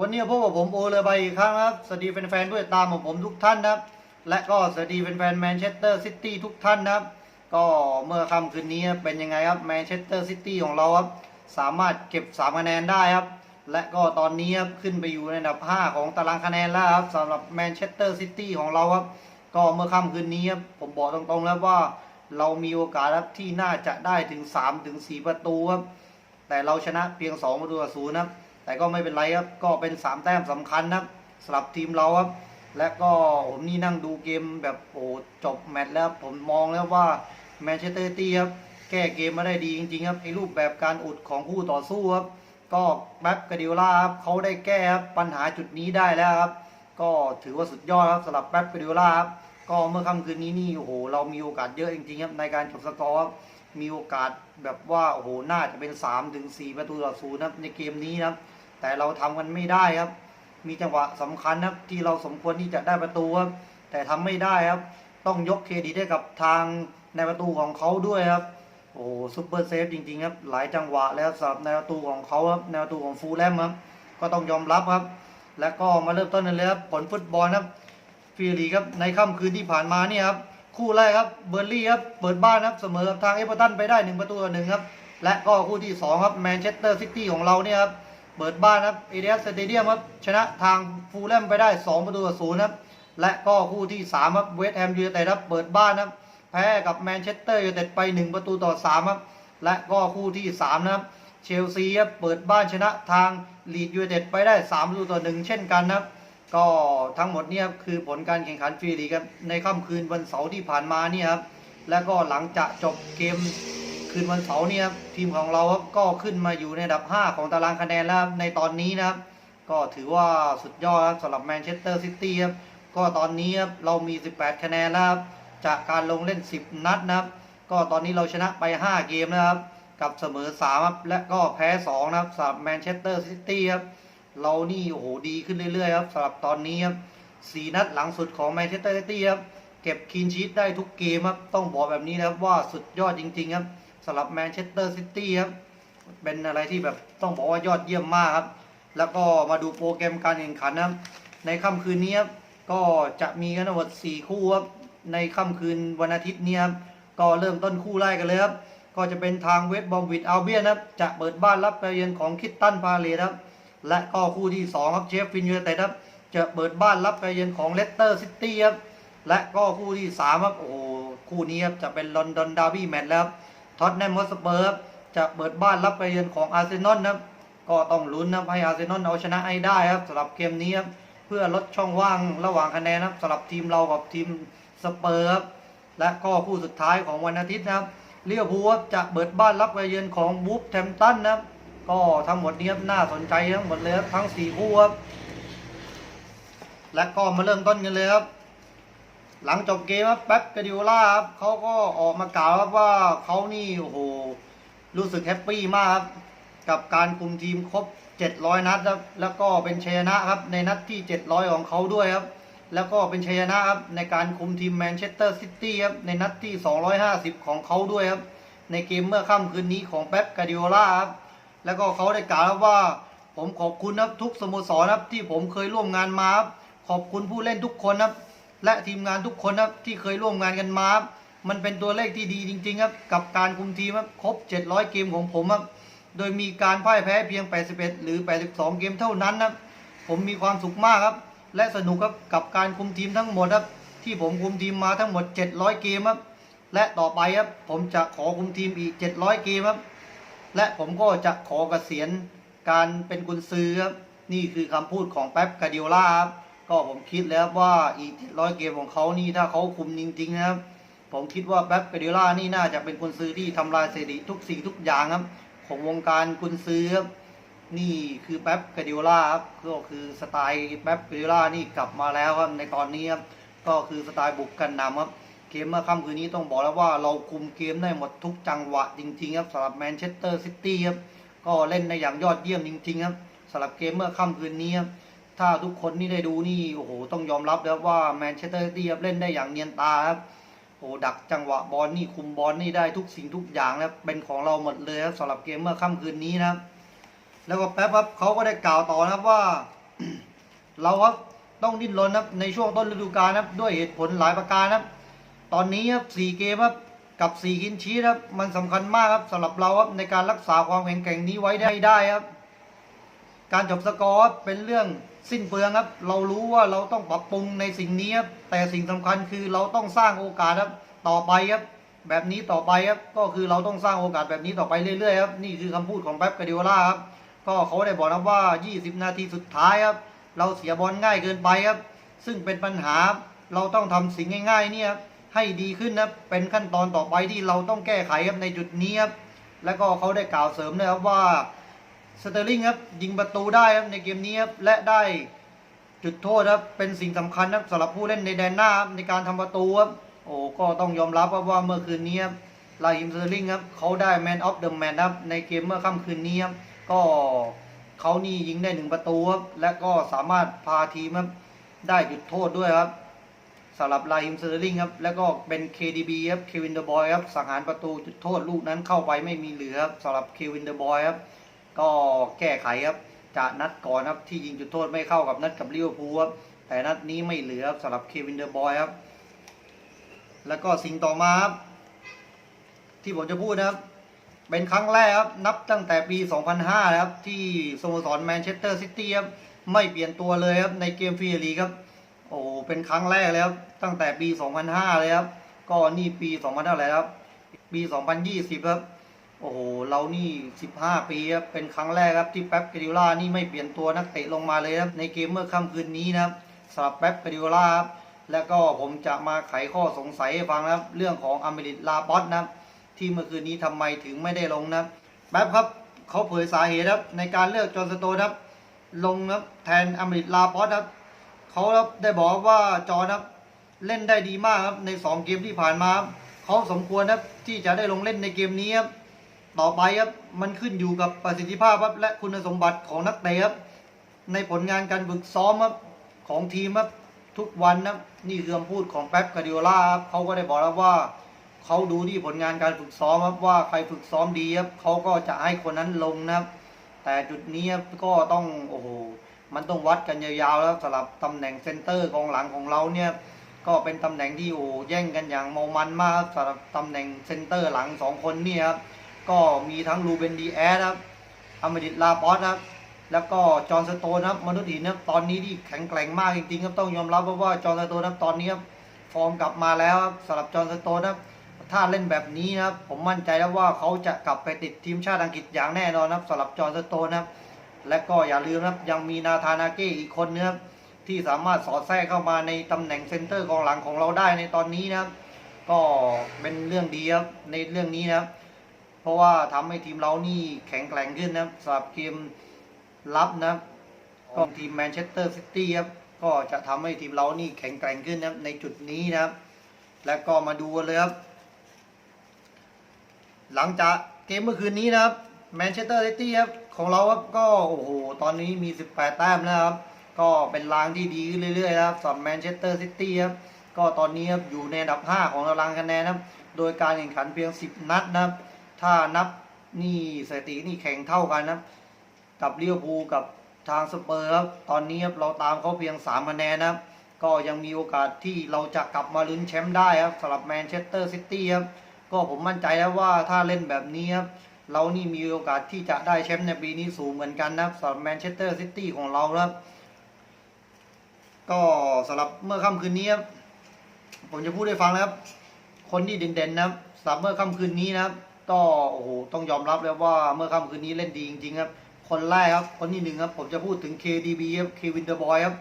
วันนี้พบกับผมโอเลอร์ใบอีกครั้งครับ สวัสดีแฟนๆด้วยตามของผมทุกท่านนะครับ และก็สวัสดีแฟนๆแมนเชสเตอร์ซิตี้ทุกท่านนะครับ ก็เมื่อค่ำคืนนี้เป็นยังไงครับแมนเชสเตอร์ซิตี้ของเราครับ สามารถเก็บ3คะแนนได้ครับ และก็ตอนนี้ครับขึ้นไปอยู่ในอันดับ 5 ของตารางคะแนนแล้วครับสำหรับแมนเชสเตอร์ซิตี้ของเราครับ ก็เมื่อค่ำคืนนี้ครับผมบอกตรงๆแล้วว่าเรามีโอกาสครับที่น่าจะได้ถึง3ถึง4ประตูครับ แต่เราชนะเพียง2ประตูต่อศูนย์นะครับ แต่ก็ไม่เป็นไรครับ ก็เป็น 3 แต้มสำคัญนะครับสำหรับทีมเราครับ และก็ผมนี่นั่งดูเกมแบบโอ้จบแมตช์แล้วผมมองแล้วว่าแมนเชสเตอร์ตี้ครับแก้เกมมาได้ดีจริงๆครับไอ้รูปแบบการอุดของคู่ต่อสู้ครับ ก็แบ็กกาดิโอลาครับเขาได้แก้ครับปัญหาจุดนี้ได้แล้วครับ ก็ถือว่าสุดยอดครับสำหรับแบ็กกาดิโอลาครับก็เมื่อค่ำคืนนี้นี่โอ้โหเรามีโอกาสเยอะจริงๆครับในการจบสกอร์ครับมีโอกาสแบบว่าโอ้โหน่าจะเป็น3ถึง4ประตูต่อศูนย์ครับในเกมนี้นะครับ แต่เราทำกันไม่ได้ครับ มีจังหวะสำคัญนะครับที่เราสมควรที่จะได้ประตูครับแต่ทำไม่ได้ครับ ต้องยกเครดิตให้กับทางในประตูของเขาด้วยครับ โอ้ซุปเปอร์เซฟจริงๆครับ หลายจังหวะแล้วสำหรับในประตูของเขาครับในประตูของฟูลแลมครับ ก็ต้องยอมรับครับ และก็มาเริ่มต้นกันเลยครับผลฟุตบอลครับฟรีลีครับในค่ำคืนที่ผ่านมาเนี่ยครับคู่แรกครับเบอร์ลี่ครับเปิดบ้านครับเสมอกับทางเอเวอร์ตันไปได้หนึ่งประตูต่อหนึ่งครับและก็คู่ที่สองครับแมนเชสเตอร์ซิตี้ของเราเนี่ยครับ เปิดบ้านครับเอเดียสเตเดียมครับชนะทางฟูลแลมไปได้ 2 ประตูต่อศูนย์ครับและก็คู่ที่3ครับเวสต์แฮมยูไนเต็ดครับเปิดบ้านครับแพ้กับแมนเชสเตอร์ยูไนเต็ดไป 1 ประตูต่อ3ครับและก็คู่ที่3นะครับเชลซีครับเปิดบ้านชนะทางลีดยูไนเต็ดไปได้ 3 ประตูต่อหนึ่งเช่นกันนะครับก็ทั้งหมดเนี่ยคือผลการแข่งขันฟรีลีกครับในค่ำคืนวันเสาร์ที่ผ่านมาเนี่ยครับและก็หลังจากจบเกม คืนวันเสาร์นี่ครับทีมของเราครับก็ขึ้นมาอยู่ในอันดับ 5 ของตารางคะแนนแล้วครับในตอนนี้นะครับ ก็ถือว่าสุดยอดครับสำหรับแมนเชสเตอร์ซิตี้ครับก็ตอนนี้ครับเรามี 18 คะแนนแล้วครับจากการลงเล่น 10 นัดนะครับ ก็ตอนนี้เราชนะไป 5 เกมนะครับ กับเสมอ3ครับและก็แพ้2นะครับสำหรับแมนเชสเตอร์ซิตี้ครับเรานี่โอ้โหดีขึ้นเรื่อยๆครับสำหรับตอนนี้ครับสี่นัดหลังสุดของแมนเชสเตอร์ซิตี้ครับเก็บคีนชีตได้ทุกเกมครับต้องบอกแบบนี้นะครับว่าสุดยอดจริง ๆ ครับ สำหรับแมนเชสเตอร์ซิตี้ครับ เป็นอะไรที่แบบต้องบอกว่ายอดเยี่ยมมากครับ แล้วก็มาดูโปรแกรมการแข่งขันนะครับ ในค่ำคืนนี้ครับก็จะมีกันทั้งหมด4คู่ครับ ในค่ำคืนวันอาทิตย์นี้ครับ ก็เริ่มต้นคู่แรกกันเลยครับ ก็จะเป็นทางเวสต์บอมวิดอัลเบียนครับ จะเปิดบ้านรับการเยือนของคิตตันพาเลทครับ และก็คู่ที่2ครับเชฟฟินยูไนเต็ดครับ จะเปิดบ้านรับการเยือนของเลสเตอร์ซิตี้ครับ และก็คู่ที่3ครับ โอ้โห คู่นี้ครับจะเป็นลอนดอนดาร์บี้แมตช์แล้วครับ ท็อตแนมฮอสเปอร์ครับจะเปิดบ้านรับการเยือนของอาร์เซนอลครับก็ต้องลุ้นนะให้อาร์เซนอลเอาชนะให้ได้ครับสำหรับเกมนี้ครับเพื่อลดช่องว่างระหว่างคะแนนครับสำหรับทีมเรากับทีมสเปอร์ครับและก็คู่สุดท้ายของวันอาทิตย์นะครับเลียวพูครับจะเปิดบ้านรับการเยือนของบูฟแทมตันนะครับก็ทั้งหมดนี้ครับน่าสนใจทั้งหมดเลยครับทั้งสี่คู่ครับและก็มาเริ่มต้นกันเลยครับ หลังจบเกมครับแป๊บกาดิโอล่าครับเขาก็ออกมากล่าวครับว่าเขานี่โอ้โหรู้สึกแฮปปี้มากครับกับการคุมทีมครบ 700 นัดครับแล้วก็เป็นชัยนะครับในนัดที่ 700 ของเขาด้วยครับ แล้วก็เป็นชัยนะครับในการคุมทีมแมนเชสเตอร์ซิตี้ครับในนัดที่ 250 ของเขาด้วยครับ ในเกมเมื่อค่ำคืนนี้ของแป๊บกาดิโอล่าครับแล้วก็เขาได้กล่าวว่าผมขอบคุณครับทุกสโมสรครับที่ผมเคยร่วมงานมาครับขอบคุณผู้เล่นทุกคนครับ และทีมงานทุกคนครับที่เคยร่วมงานกันมา มันเป็นตัวเลขที่ดีจริง ๆ ครับ กับการคุมทีมครับครบ 700 เกมของผมครับโดยมีการพ่ายแพ้เพียง 81 หรือ 82 เกมเท่านั้นครับผมมีความสุขมากครับ และสนุกครับกับการคุมทีมทั้งหมดครับที่ผมคุมทีมมาทั้งหมด 700 เกมครับและต่อไปครับผมจะขอคุมทีมอีก 700 เกมครับและผมก็จะขอเกษียณการเป็นกุนซือครับนี่คือคำพูดของแป๊บกาดิโอล่าครับ ก็ผมคิดแล้วว่าอีก700เกมของเขานี่ถ้าเขาคุมจริงๆนะครับ ผมคิดว่าแป๊บกาดิโอล่านี่น่าจะเป็นกุนซือที่ทำลายสถิติทุกสิ่งทุกอย่างครับ ของวงการกุนซือครับนี่คือแป๊บกาดิโอล่าครับก็คือสไตล์แป๊บกาดิโอล่านี่กลับมาแล้วครับในตอนนี้ครับก็คือสไตล์บุกกันนำครับเกมเมื่อค่ำคืนนี้ต้องบอกแล้วว่าเราคุมเกมได้หมดทุกจังหวะจริงๆครับสำหรับแมนเชสเตอร์ซิตี้ครับก็เล่นได้อย่างยอดเยี่ยมจริงๆครับสำหรับเกมเมื่อค่ำคืนนี้ครับ ถ้าทุกคนนี่ได้ดูนี่โอ้โหต้องยอมรับแล้วว่าแมนเชสเตอร์ซิตี้เล่นได้อย่างเนียนตาครับโอ้ดักจังหวะบอลนี่คุมบอลนี่ได้ทุกสิ่งทุกอย่างนะครับเป็นของเราหมดเลยครับสำหรับเกมเมื่อค่ำคืนนี้นะครับ แล้วก็แป๊บครับเขาก็ได้กล่าวต่อนะครับว่า เราครับต้องดิ้นรนครับในช่วงต้นฤดูกาลครับด้วยเหตุผลหลายประการครับตอนนี้ครับสี่เกมครับกับสี่กินชีสครับมันสำคัญมากครับสำหรับเราครับในการรักษาความแข็งแกร่งนี้ไว้ได้ได้ครับ การจบสกอร์เป็นเรื่องสิ้นเปลืองครับ เรารู้ว่าเราต้องปรับปรุงในสิ่งนี้ครับแต่สิ่งสำคัญคือเราต้องสร้างโอกาสครับ ต่อไปครับ แบบนี้ต่อไปครับก็คือเราต้องสร้างโอกาสแบบนี้ต่อไปเรื่อยๆครับนี่คือคำพูดของเป๊ปกาดิโอล่าครับก็เขาได้บอกนะว่า 20 นาทีสุดท้ายครับ เราเสียบอลง่ายเกินไปครับ ซึ่งเป็นปัญหาเราต้องทำสิ่งง่าย ๆ เนี่ยครับให้ดีขึ้นนะเป็นขั้นตอนต่อไปที่เราต้องแก้ไขครับในจุดนี้ครับแล้วก็เขาได้กล่าวเสริมด้วยครับว่า สเตอร์ลิงครับยิงประตูได้ครับในเกมนี้ครับและได้จุดโทษครับเป็นสิ่งสำคัญครับสำหรับผู้เล่นในแดนหน้าในการทำประตูครับโอ้ก็ต้องยอมรับครับว่าเมื่อคืนนี้ครับลาฮิมสเตอร์ลิงครับเขาได้แมนออฟเดอะแมนครับในเกมเมื่อค่ำคืนนี้ครับก็เขานี่ยิงได้หนึ่งประตูครับและก็สามารถพาทีมครับได้จุดโทษด้วยครับสำหรับลาฮิมสเซอร์ลิงครับแล้วก็เป็น KDB ครับเควินเดอร์บอยครับสังหารประตูจุดโทษลูกนั้นเข้าไปไม่มีเหลือครับสำหรับเควินเดอร์บอยครับ ก็แก้ไขครับจากนัดก่อนครับที่ยิงจุดโทษไม่เข้ากับนัดกับลิเวอร์พูลครับแต่นัดนี้ไม่เหลือครับสำหรับเควินเดอร์บอยครับ แล้วก็สิ่งต่อมาครับที่ผมจะพูดนะครับ เป็นครั้งแรกครับนับตั้งแต่ปี 2005นะครับ ที่สโมสรแมนเชสเตอร์ซิตี้ครับไม่เปลี่ยนตัวเลยครับในเกมฟรีลีครับ โอ้เป็นครั้งแรกเลยครับตั้งแต่ปี 2005 เลยครับ ก็นี่ปี 2000เท่าไหร่ครับ ปี 2020 ครับ โอ้โห เรานี่ 15 ปีครับ เป็นครั้งแรกครับที่แป๊บกาดิโอล่านี่ไม่เปลี่ยนตัวนักเตะลงมาเลยครับ ในเกมเมื่อค่ำคืนนี้นะครับสำหรับแป๊บกาดิโอล่าครับ แล้วก็ผมจะมาไขข้อสงสัยให้ฟังนะครับ เรื่องของอเมริกลาปอสนะครับ ที่เมื่อคืนนี้ทำไมถึงไม่ได้ลงนะแป๊บครับเขาเผยสาเหตุครับในการเลือกจอร์สโตนครับ ลงครับแทนอเมริกลาปอสครับเขาครับได้บอกว่าจอนะครับเล่นได้ดีมากครับใน 2 เกมที่ผ่านมาเขาสมควรครับที่จะได้ลงเล่นในเกมนี้ครับ ต่อไปครับมันขึ้นอยู่กับประสิทธิภาพครับและคุณสมบัติของนักเตะครับในผลงานการฝึกซ้อมครับของทีมครับทุกวันนะนี่คือคำพูดของแป๊บกาดิโอลาครับเขาก็ได้บอกแล้วว่าเขาดูที่ผลงานการฝึกซ้อมครับว่าใครฝึกซ้อมดีครับเขาก็จะให้คนนั้นลงนะครับ แต่จุดนี้ครับก็ต้องโอ้โหมันต้องวัดกันยาวๆแล้วสำหรับตำแหน่งเซนเตอร์กองหลังของเราเนี่ยก็เป็นตำแหน่งที่โอ้แย่งกันอย่างเมามันมากสำหรับตำแหน่งเซนเตอร์หลังสองคนเนี่ยครับ ก็มีทั้งลูเบนดีแอสครับอเมริกลาปอสครับแล้วก็จอห์นสโตนครับมนุษย์หินครับตอนนี้ที่แข็งแกร่งมากจริงๆครับต้องยอมรับว่าจอห์นสโตนครับตอนนี้ครับฟอร์มกลับมาแล้วครับสำหรับจอห์นสโตนครับถ้าเล่นแบบนี้นะครับผมมั่นใจแล้วว่าเขาจะกลับไปติดทีมชาติอังกฤษอย่างแน่นอนครับสำหรับจอห์นสโตนครับและก็อย่าลืมครับยังมีนาธานาเก้อีกคนนะครับที่สามารถสอดแทรกเข้ามาในตำแหน่งเซนเตอร์กองหลังของเราได้ในตอนนี้นะครับก็เป็นเรื่องดีครับในเรื่องนี้นะครับ ราะว่าทำให้ทีมเรานี่แข็งแกร่งขึ้นนะครับสำหรับเกมรับนะของทีมแมนเชสเตอร์ซิตี้ครับก็จะทำให้ทีมเรานี่แข็งแกร่งขึ้นนะครับในจุดนี้นะครับ แล้วก็มาดูกันเลยครับ หลังจากเกมเมื่อคืนนี้นะครับแมนเชสเตอร์ซิตี้ครับของเราครับก็โอ้โหตอนนี้มี 18 แต้มแล้วครับ ก็เป็นรางที่ดีขึ้นเรื่อยๆนะครับสำหรับแมนเชสเตอร์ซิตี้ครับก็ตอนนี้ครับอยู่ในอันดับ 5 ของตารางคะแนนนะครับ โดยการแข่งขันเพียง 10 นัดนะครับ ถ้านับนี่สถิตินี่แข่งเท่ากันนะครับกับลิเวอร์พูกับทางสเปอร์ครับตอนนี้ครับเราตามเขาเพียง3คะแนนนะครับก็ยังมีโอกาสที่เราจะกลับมาลุ้นแชมป์ได้ครับสำหรับแมนเชสเตอร์ซิตี้ครับก็ผมมั่นใจแล้วว่าถ้าเล่นแบบนี้ครับเรานี่มีโอกาสที่จะได้แชมป์ในปีนี้สูงเหมือนกันนะครับสำหรับแมนเชสเตอร์ซิตี้ของเราครับก็สำหรับเมื่อค่ำคืนนี้ครับผมจะพูดให้ฟังนะครับ คนที่เด่นๆนะครับสำหรับเมื่อค่ำคืนนี้นะครับ ก็โอ้โหต้องยอมรับเลยว่าเมื่อค่ำคืนนี้เล่นดีจริงๆครับ คนแรกครับ คนที่หนึ่งครับ ผมจะพูดถึง KDB ครับเควินเดอร์บอยครับ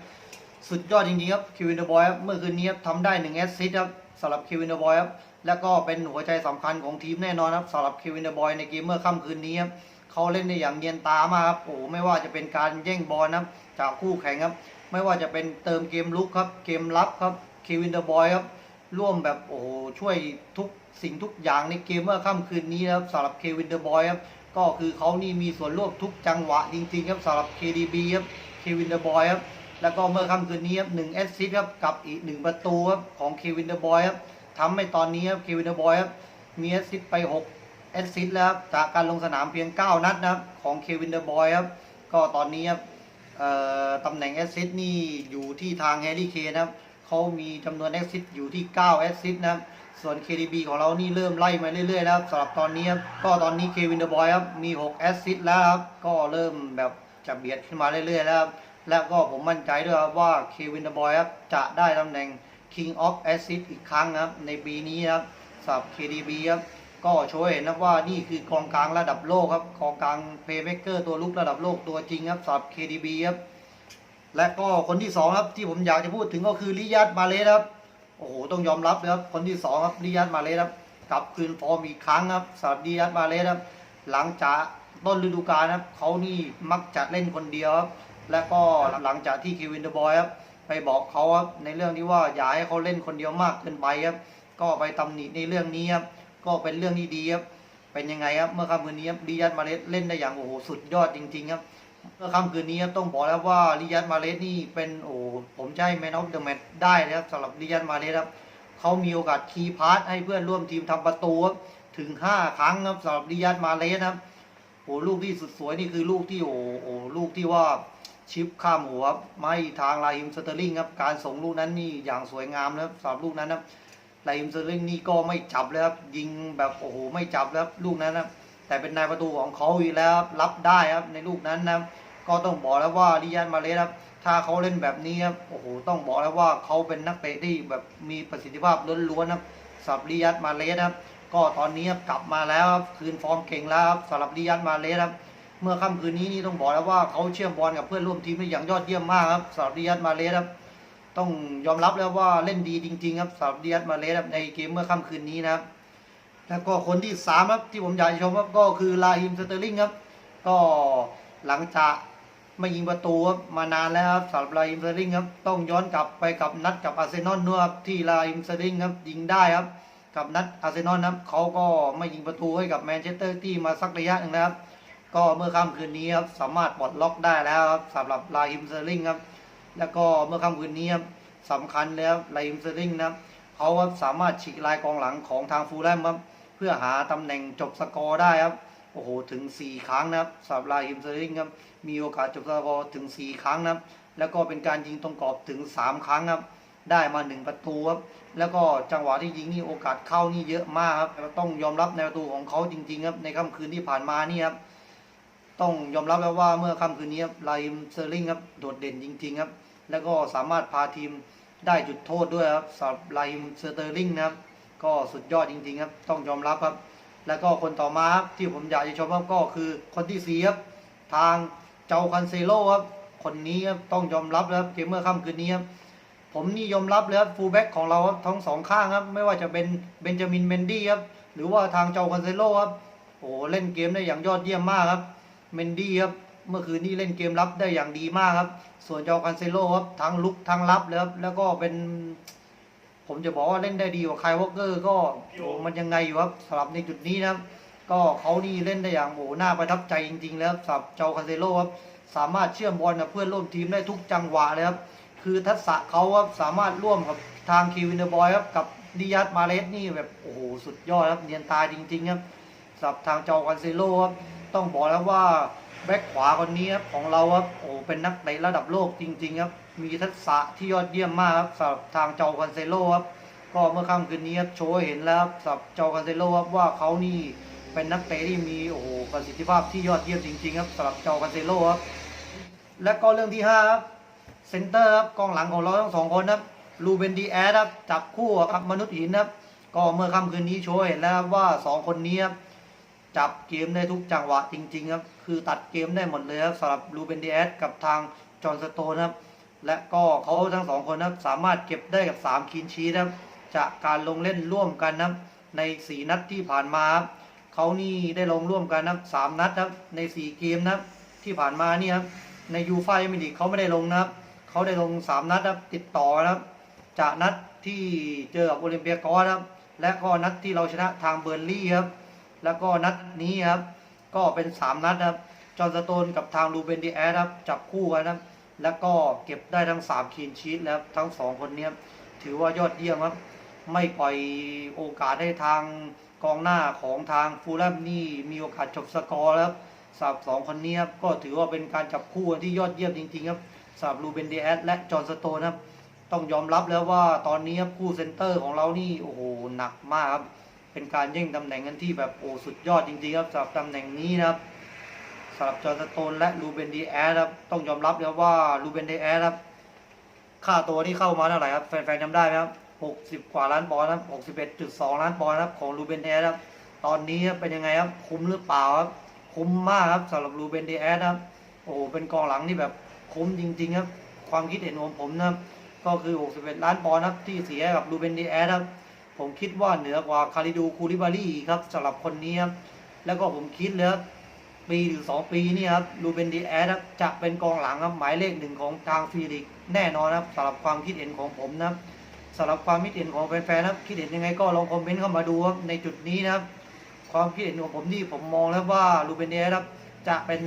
สุดยอดจริงๆครับเควินเดอร์บอยครับเมื่อคืนนี้ครับทำได้หนึ่งแอสซิสต์ครับสำหรับเควินเดอร์บอยครับ แล้วก็เป็นหัวใจสำคัญของทีมแน่นอนครับสำหรับเควินเดอร์บอยในเกมเมื่อค่ำคืนนี้ครับเขาเล่นได้อย่างเนียนตามากครับโอ้โหไม่ว่าจะเป็นการแย่งบอลนะครับจากคู่แข่งครับ ไม่ว่าจะเป็นเติมเกมลุกครับ เกมรับครับเควินเดอร์บอยครับ ร่วมแบบโอ้โหช่วยทุกสิ่งทุกอย่างในเกมเมื่อค่ำคืนนี้นะครับสำหรับเควินเดอร์บอยครับก็คือเขานี่มีส่วนร่วมทุกจังหวะจริงๆครับสำหรับ KDB ครับเควินเดอร์บอยครับแล้วก็เมื่อค่ำคืนนี้ครับหนึ่งแอสซิสต์ครับกับอีกหนึ่งประตูครับของเควินเดอร์บอยครับทำให้ตอนนี้ครับเควินเดอร์บอยครับมีแอสซิสต์ไป6แอสซิสต์แล้วครับจากการลงสนามเพียง 9 นัดนะครับของเควินเดอร์บอยครับก็ตอนนี้ครับตำแหน่งแอสซิสต์นี่อยู่ที่ทางแฮร์รี่เคนครับ เขามีจำนวนแอสซิสอยู่ที่ 9 แอสซิสนะครับ ส่วน KDB ของเรานี่เริ่มไล่มาเรื่อยๆแล้วครับสำหรับตอนนี้ครับก็ตอนนี้เควินเดอร์บอยครับมี 6 แอสซิสแล้วครับ ก็เริ่มแบบจะเบียดขึ้นมาเรื่อยๆแล้วครับและก็ผมมั่นใจด้วยครับว่าเควินเดอร์บอยครับจะได้ตำแหน่ง King of Assist อีกครั้งนะครับ ในปีนี้ครับสำหรับ KDB ครับก็โชว์เห็นนะว่านี่คือกองกลางระดับโลกครับกองกลางเพย์เมเกอร์ตัวลุกระดับโลกตัวจริงครับสำหรับ KDB ครับ และก็คนที่สองครับที่ผมอยากจะพูดถึงก็คือลิยัตมาเลสครับโอ้โหต้องยอมรับเลยครับคนที่สองครับลิยัตมาเลสครับกลับคืนฟอร์มอีกครั้งครับสำหรับลิยัตมาเลสครับหลังจากต้นฤดูกาลครับเขานี่มักจะเล่นคนเดียวครับและก็หลังจากที่เควินเดอร์บอยครับไปบอกเขาครับในเรื่องที่ว่าอย่าให้เขาเล่นคนเดียวมากเกินไปครับก็ไปตำหนิในเรื่องนี้ครับก็เป็นเรื่องที่ดีครับเป็นยังไงครับเมื่อค่ำคืนนี้ครับลิยัตมาเลสเล่นได้อย่างโอ้โหสุดยอดจริงๆครับ เมื่อค่ำคืนนี้ครับต้องบอกแล้วว่าลิยัตมาเลสนี่เป็นโอ้ผมให้แมนออฟเดอะแมตได้นะครับสำหรับลิยัตมาเลสครับเขามีโอกาสคีย์พาสให้เพื่อนร่วมทีมทำประตูถึง 5 ครั้งครับสำหรับลิยัตมาเลสครับโอ้ลูกที่สุดสวยนี่คือลูกที่โอ้โอ้ลูกที่ว่าชิปข้ามหัวไม่ทางลาฮิมสเตอร์ลิงครับการส่งลูกนั้นนี่อย่างสวยงามนะครับสำหรับลูกนั้นนะครับลาฮิมสเตอร์ลิงนี่ก็ไม่จับเลยครับยิงแบบโอ้โหไม่จับแล้วลูกนั้นนะครับ แต่เป็นนายประตูของเขาอีกแล้วรับได้ครับในลูกนั้นนะครับก็ต้องบอกแล้วว่าริยันมาเลสครับถ้าเขาเล่นแบบนี้ครับโอ้โหต้องบอกแล้วว่าเขาเป็นนักเตะที่แบบมีประสิทธิภาพล้วนๆนะครับสำหรับริยันมาเลสครับก็ตอนนี้ครับกลับมาแล้วครับคืนฟอร์มเก่งแล้วครับสำหรับริยันมาเลสครับเมื่อค่ำคืนนี้นี่ต้องบอกแล้วว่าเขาเชื่อมบอลกับเพื่อนร่วมทีมได้อย่างยอดเยี่ยมมากครับสำหรับริยันมาเลสครับต้องยอมรับแล้วว่าเล่นดีจริง ๆ ครับสำหรับริยันมาเลสครับในเกมเมื่อค่ำคืนนี้นะครับ แล้วก็คนที่สามครับที่ผมอยากชมครับก็คือลาฮิมสเตอร์ลิงครับ ก็หลังจากไม่ยิงประตูครับมานานแล้วครับสำหรับลาฮิมสเตอร์ลิงครับต้องย้อนกลับไปกับนัดกับอาร์เซนอลด้วยครับที่ลาฮิมสเตอร์ลิงครับยิงได้ครับ กับนัดอาร์เซนอลนะครับเขาก็ไม่ยิงประตูให้กับแมนเชสเตอร์ที่มาสักระยะหนึ่งนะครับก็เมื่อค่ำคืนนี้ครับสามารถปลดล็อกได้แล้วครับสำหรับลาฮิมสเตอร์ลิงครับแล้วก็เมื่อค่ำคืนนี้ครับสำคัญแล้วลาฮิมสเตอร์ลิงนะครับเขาครับสามารถฉีกลายกองหลังของทางฟูลแลมครับ เพื่อหาตำแหน่งจบสกอร์ได้ครับโอ้โหถึง 4 ครั้งนะครับสำหรับลาฮิมสเตอร์ลิงครับมีโอกาสจบสกอร์ถึง 4 ครั้งนะครับ แล้วก็เป็นการยิงตรงกรอบถึง 3 ครั้งครับได้มา 1 ประตูครับแล้วก็จังหวะที่ยิงนี่โอกาสเข้านี่เยอะมากครับต้องยอมรับในประตูของเขาจริงๆครับในค่ำคืนที่ผ่านมานี่ครับต้องยอมรับแล้วว่าเมื่อค่ำคืนนี้ครับลาฮิมสเตอร์ลิงครับโดดเด่นจริงๆครับแล้วก็สามารถพาทีมได้จุดโทษด้วยครับสำหรับลาฮิมสเตอร์ลิงนะครับ ก็สุดยอดจริง ๆ ครับ ต้องยอมรับครับ แล้วก็คนต่อมาครับที่ผมอยากจะชมครับก็คือคนที่สี่ครับทางเจ้าคันเซโลครับคนนี้ครับต้องยอมรับแล้วครับเกมเมื่อค่ำคืนนี้ครับผมนี่ยอมรับเลยครับฟูลแบ็กของเราครับทั้งสองข้างครับ ไม่ว่าจะเป็นเบนจามินเมนดี้ครับหรือว่าทางเจ้าคันเซโลครับโอ้เล่นเกมได้อย่างยอดเยี่ยมมากครับเมนดี้ครับเมื่อคืนนี้เล่นเกมรับได้อย่างดีมากครับ ส่วนเจ้าคันเซโลครับทั้งลุกทั้งรับเลยครับแล้วก็เป็น ผมจะบอกว่าเล่นได้ดีกว่าไคลวอลเกอร์ก็โอ้มันยังไงอยู่ครับสำหรับในจุดนี้นะครับ ก็เขานี่เล่นได้อย่างโอ้น่าประทับใจจริงๆแล้วสำหรับเจ้าคาเซโลครับสามารถเชื่อมบอลกับเพื่อนร่วมทีมได้ทุกจังหวะเลยครับคือทักษะเขาครับสามารถร่วมกับทางคีวินเดอร์บอยครับกับดิยัตมาเลสนี่แบบโอ้โหสุดยอดครับเนียนตายจริงๆครับสำหรับทางเจ้าคาเซโลครับต้องบอกแล้วว่าแบ็คขวาคนนี้ครับของเราครับโอ้เป็นนักเตะระดับโลกจริง ๆ ครับ มีทักษะที่ยอดเยี่ยมมากครับสำหรับทางเจ้าคาเซโลครับก็เมื่อค่ำคืนนี้ครับโชว์เห็นแล้วครับสำหรับเจ้าคาเซโลครับว่าเขานี่เป็นนักเตะที่มีโอ้โหประสิทธิภาพที่ยอดเยี่ยมจริงๆครับสำหรับเจ้าคาเซโลครับและก็เรื่องที่ห้าครับเซนเตอร์ครับกองหลังของเราทั้งสองคนครับลูเบนดีแอดครับจับคู่กับมนุษย์หินครับก็เมื่อค่ำคืนนี้โชว์เห็นแล้วครับว่าสองคนนี้ครับจับเกมได้ทุกจังหวะจริงๆครับคือตัดเกมได้หมดเลยครับสำหรับลูเบนดีแอดกับทางจอห์นสโตนครับ และก็เขาทั้งสองคนนะครับสามารถเก็บได้กับ 3คีนชีสครับจากการลงเล่นร่วมกันนะครับใน 4 นัดที่ผ่านมาครับเขานี่ได้ลงร่วมกันนะครับสามนัดนะครับใน 4 เกมนะครับที่ผ่านมานี่ครับในยูฟ่าแชมเปี้ยนลีกเขาไม่ได้ลงนะครับเขาได้ลง 3 นัดนะครับติดต่อนะครับจากนัดที่เจอกับโอลิมเปียกอสครับและก็นัดที่เราชนะทางเบอร์ลี่ครับแล้วก็นัดนี้ครับก็เป็น 3 นัดนะครับจอห์นสโตนกับทางลูเบนดีแอสครับจับคู่กันนะครับ แล้วก็เก็บได้ทั้ง 3 คีนชีตแล้วทั้ง 2 คนเนี้ยถือว่ายอดเยี่ยมครับ ไม่ปล่อยโอกาสให้ทางกองหน้าของทางฟูลแลมนี่มีโอกาสจบสกอร์แล้วสำหรับสองคนนี้ครับก็ถือว่าเป็นการจับคู่ที่ยอดเยี่ยมจริงๆครับสำหรับลูเบนเดแอสและจอห์นสโตนครับต้องยอมรับแล้วว่าตอนนี้ครับคู่เซนเตอร์ของเรานี่โอ้โหหนักมากครับเป็นการแย่งตำแหน่งกันที่แบบโอ้สุดยอดจริงๆครับสำหรับตำแหน่งนี้นะครับ สำหรับจอห์สโตนและลูเบนดีแอสครับต้องยอมรับเลยว่าลูเบนดีแอสครับค่าตัวที่เข้ามาเท่าไหร่ครับแฟนๆจำได้ไหมครับ60กว่าล้านปอนด์ครับ61.2ล้านปอนด์ครับของลูเบนดีแอสครับตอนนี้ครับเป็นยังไงครับคุ้มหรือเปล่าครับคุ้มมากครับสำหรับลูเบนดีแอสครับโอ้เป็นกองหลังที่แบบคุ้มจริงๆครับความคิดเห็นของผมนะครับก็คือ 61 ล้านปอนด์ครับที่เสียกับลูเบนดีแอสครับผมคิดว่าเหนือกว่าคาริดูคูลิบารีครับสำหรับคนนี้ครับแล้วก็ผมคิดเลยครับ ปีหรือสองปีนี่ครับลูเบนดีแอสครับจะเป็นกองหลังครับหมายเลขหนึ่งของทางฟีลิกแน่นอนครับสำหรับความคิดเห็นของผมนะครับสำหรับความคิดเห็นของแฟนๆครับคิดเห็นยังไงก็ลองคอมเมนต์เข้ามาดูครับในจุดนี้นะครับ ความคิดเห็นของผมที่ผมมองแล้วว่าลูเบนดีแอสครับจะเป็น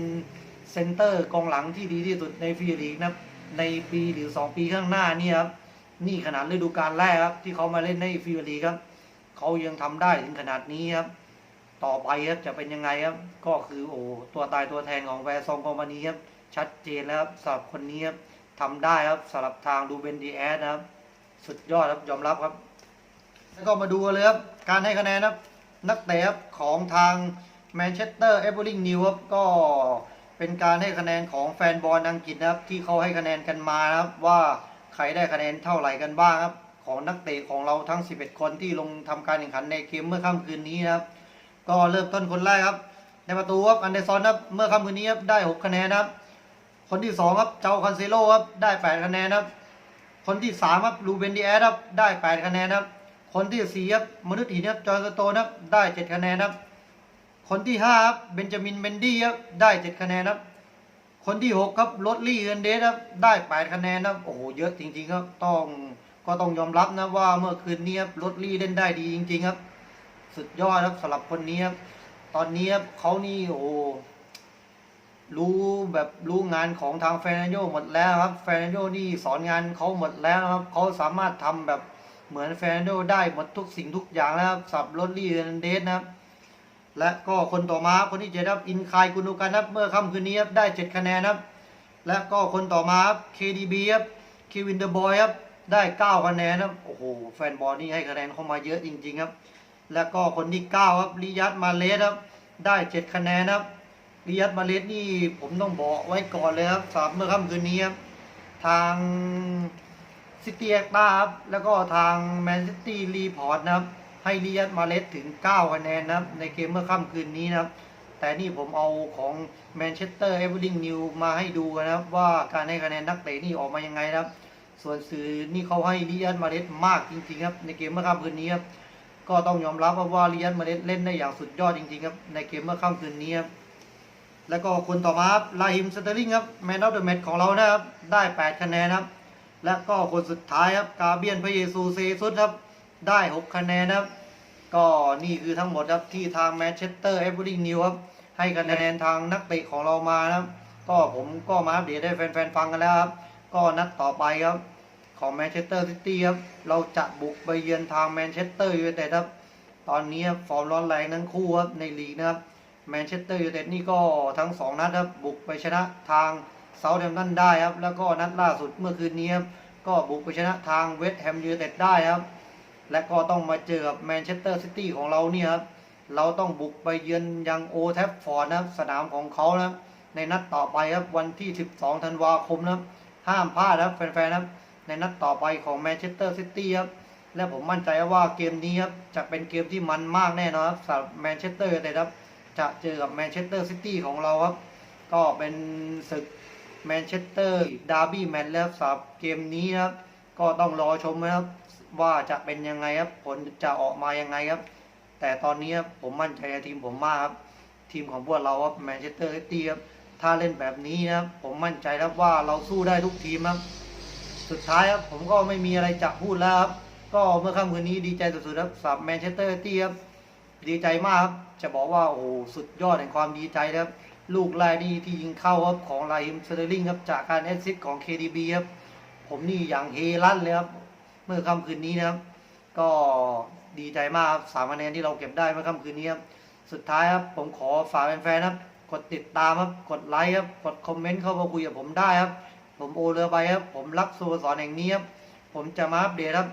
เซนเตอร์กองหลังที่ดีที่สุดในฟีลิกนะครับในปีหรือ 2 ปีข้างหน้านี่ครับนี่ขนาดฤดูกาลแรกครับที่เขามาเล่นในฟิวรีครับเขายังทำได้ถึงขนาดนี้ครับ ต่อไปครับจะเป็นยังไงครับ ก็คือโอ้ตัวตายตัวแทนของแวร์ซองคอมานีครับชัดเจนแล้วครับสำหรับคนนี้ครับทำได้ครับสำหรับทางดูเบนดีแอสนะครับ สุดยอดครับยอมรับครับ แล้วก็มาดูกันเลยครับการให้คะแนนครับนักเตะครับของทางแมนเชสเตอร์เอเวอร์ลิงนิวครับก็เป็นการให้คะแนนของแฟนบอลอังกฤษนะครับ ที่เขาให้คะแนนกันมานะครับว่าใครได้คะแนนเท่าไหร่กันบ้างครับ ของนักเตะของเราทั้ง 11 คนที่ลงทำการแข่งขันในเกมเมื่อค่ำคืนนี้นะครับ ก็เริ่มต้นคนแรกครับ ในประตูครับอันเดอร์ซอนครับเมื่อค่ำคืนนี้ครับได้ 6 คะแนนครับ คนที่ 2 ครับเจ้าคันเซโลครับได้ 8 คะแนนครับ คนที่ 3 ครับลูเบนดีแอสครับได้ 8 คะแนนครับ คนที่ 4 ครับมนุษย์หินครับจอร์นสโตนครับได้ 7 คะแนนครับ คนที่ 5 ครับเบนจามินเบนดี้ครับได้ 7 คะแนนครับ คนที่ 6 ครับโรดลี่เอนเดสครับได้ 8 คะแนนครับโอ้โหเยอะจริงๆครับต้องก็ต้องยอมรับนะว่าเมื่อคืนนี้ครับโรดลี่เล่นได้ดีจริง ๆ ครับ สุดยอดครับสำหรับคนนี้ครับตอนนี้ครับเขานี่โอ้รู้แบบรู้งานของทางแฟนโยหมดแล้วครับแฟนโยนี่สอนงานเขาหมดแล้วครับเขาสามารถทำแบบเหมือนแฟนโยได้หมดทุกสิ่งทุกอย่างแล้วครับสับโรดลี่เอนเดสนะครับ และก็คนต่อมาคนที่เจ็ดครับอินคายกุนูกันครับเมื่อค่ำคืนนี้ครับได้เจ็ดคะแนนครับ และก็คนต่อมาครับ KDB ครับเควินเดอร์บอยครับได้เก้าคะแนนครับโอ้โหแฟนบอลนี่ให้คะแนนเข้ามาเยอะจริง ๆ ครับ และก็คนที่เก้าครับริยัตมาเลสครับ ได้เจ็ดคะแนนครับริยัตมาเลสนี่ผมต้องบอกไว้ก่อนเลยครับสำหรับเมื่อค่ำคืนนี้ครับทางซิตี้แอคตาครับแล้วก็ทางแมนซิตี้รีพอร์ตนะครับ ให้ริยัตมาเลสถึง 9 คะแนนนะครับ ในเกมเมื่อค่ำคืนนี้นะครับ แต่นี่ผมเอาของแมนเชสเตอร์เอเวอร์ลิงนิวมาให้ดูนนะครับ ว่าการให้คะแนนนักเตะนี่ออกมายังไงนะครับ ส่วนสื่อนี่เขาให้ริยัตมาเลสมากจริงๆครับในเกมเมื่อค่ำคืนนี้ครับ ก็ต้องยอมรับว่าริยัตมาเลสเล่นได้อย่างสุดยอดจริงๆครับ ในเกมเมื่อค่ำคืนนี้ครับ แล้วก็คนต่อมาครับลาฮิมสเตอร์ลิงครับแมนออฟเดอะแมตช์ของเรานะครับ ได้ 8 คะแนนครับ และก็คนสุดท้ายครับ กาเบียนพระเยซูเซซุสครับ ได้ 6 คะแนนครับ ก็นี่คือทั้งหมดครับที่ทางแมนเชสเตอร์เอเวอร์ลิงนิวครับ ให้คะแนนทางนักเตะของเรามานะครับ ก็ผมก็มาอัปเดตให้แฟนๆฟังกันแล้วครับ ก็นัดต่อไปครับ ของแมนเชสเตอร์ซิตี้ครับ เราจะบุกไปเยือนทางแมนเชสเตอร์ยูไนเต็ดครับ ตอนนี้ฟอร์มร้อนแรงทั้งคู่ครับในลีกนะครับ แมนเชสเตอร์ยูไนเต็ดนี่ก็ทั้งสองนัดครับ บุกไปชนะทางเซาท์แฮมป์ตันได้ครับ แล้วก็นัดล่าสุดเมื่อคืนนี้ครับ ก็บุกไปชนะทางเวสต์แฮมยูไนเต็ดได้ครับ และก็ต้องมาเจอกับแมนเชสเตอร์ซิตี้ของเราเนี่ยครับ เราต้องบุกไปเยือนยังโอแทฟฟอร์ดนะครับ สนามของเขานะครับ ในนัดต่อไปครับวันที่ 12 ธันวาคมนะครับ ห้ามพลาดนะครับแฟนๆนะครับ ในนัดต่อไปของแมนเชสเตอร์ซิตี้ครับและผมมั่นใจว่าเกมนี้ครับจะเป็นเกมที่มันมากแน่นอนครับสำหรับแมนเชสเตอร์แต่ครับจะเจอกับแมนเชสเตอร์ซิตี้ของเราครับ ก็เป็นศึกแมนเชสเตอร์ดาร์บี้แมตช์แล้วสำหรับเกมนี้ครับ ก็ต้องรอชมนะครับว่าจะเป็นยังไงครับผลจะออกมายังไงครับ แต่ตอนนี้ครับผมมั่นใจในทีมผมมากครับ ทีมของพวกเราครับแมนเชสเตอร์ซิตี้ครับถ้าเล่นแบบนี้นะครับผมมั่นใจครับว่าเราสู้ได้ทุกทีมครับ สุดท้ายครับผมก็ไม่มีอะไรจะพูดแล้วครับ ก็เมื่อค่ำคืนนี้ดีใจสุดๆครับสำหรับแมนเชสเตอร์ตี้ครับดีใจมากครับ จะบอกว่าโอ้สุดยอดแห่งความดีใจครับ ลูกแรกนี่ที่ยิงเข้าครับของไลฮิมสเตอร์ลิงครับจากการแอสซิสต์ของ KDB ครับผมนี่อย่างเฮลั่นเลยครับเมื่อค่ำคืนนี้นะครับ ก็ดีใจมากครับสามคะแนนที่เราเก็บได้เมื่อค่ำคืนนี้ครับสุดท้ายครับผมขอฝากแฟนๆครับ กดติดตามครับ กดไลค์ครับ กดคอมเมนต์เข้ามาคุยกับผมได้ครับ ผมโอเรือไปครับ ผมรักสโมสรแห่งนี้ครับ ผมจะมาอัปเดตครับ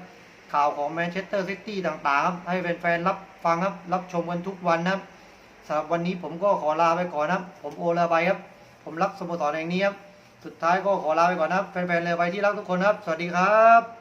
ข่าวของแมนเชสเตอร์ซิตี้ต่างๆครับ ให้แฟนๆรับฟังครับ รับชมกันทุกวันนะครับสำหรับวันนี้ผมก็ขอลาไปก่อนนะครับ ผมโอเรือไปครับ ผมรักสโมสรแห่งนี้ครับ สุดท้ายก็ขอลาไปก่อนนะครับ แฟนๆเรือไปที่รักทุกคนครับ สวัสดีครับ